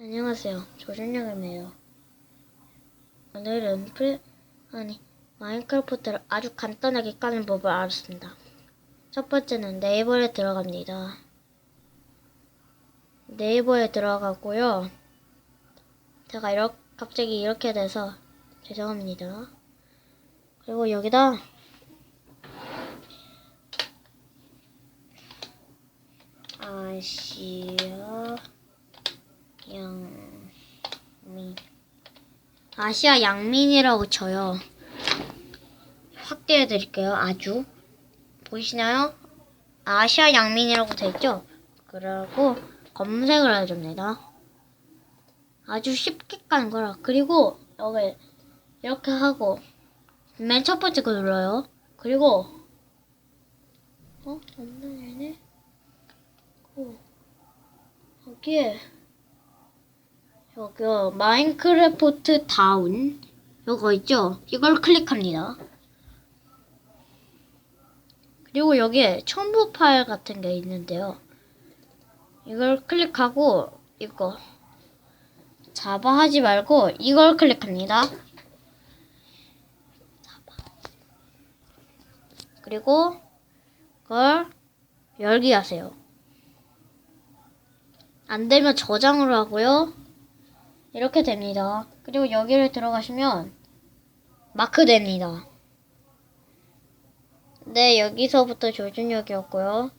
안녕하세요. 조준영이네요. 오늘은 프레, 아니, 마인크래프트를 아주 간단하게 까는 법을 알았습니다. 첫 번째는 네이버에 들어갑니다. 네이버에 들어가고요. 제가 이렇게, 갑자기 이렇게 돼서 죄송합니다. 그리고 여기다 아시아 양민 아시아 양민이라고 쳐요. 확대해 드릴게요. 아주 보이시나요? 아시아 양민이라고 돼 있죠? 그리고 검색을 해줍니다. 아주 쉽게 까는 거라. 그리고 여기 이렇게 하고 맨 첫 번째 거 눌러요. 그리고 어? 얘네? 어. 여기에 여기 마인크래프트 다운 요거 있죠? 이걸 클릭합니다. 그리고 여기에 첨부 파일 같은 게 있는데요. 이걸 클릭하고 이거 자바 하지 말고 이걸 클릭합니다. 그리고 그걸 열기 하세요. 안 되면 저장을 하고요. 이렇게 됩니다. 그리고 여기를 들어가시면 마크 됩니다. 네, 여기서부터 조준력이었고요.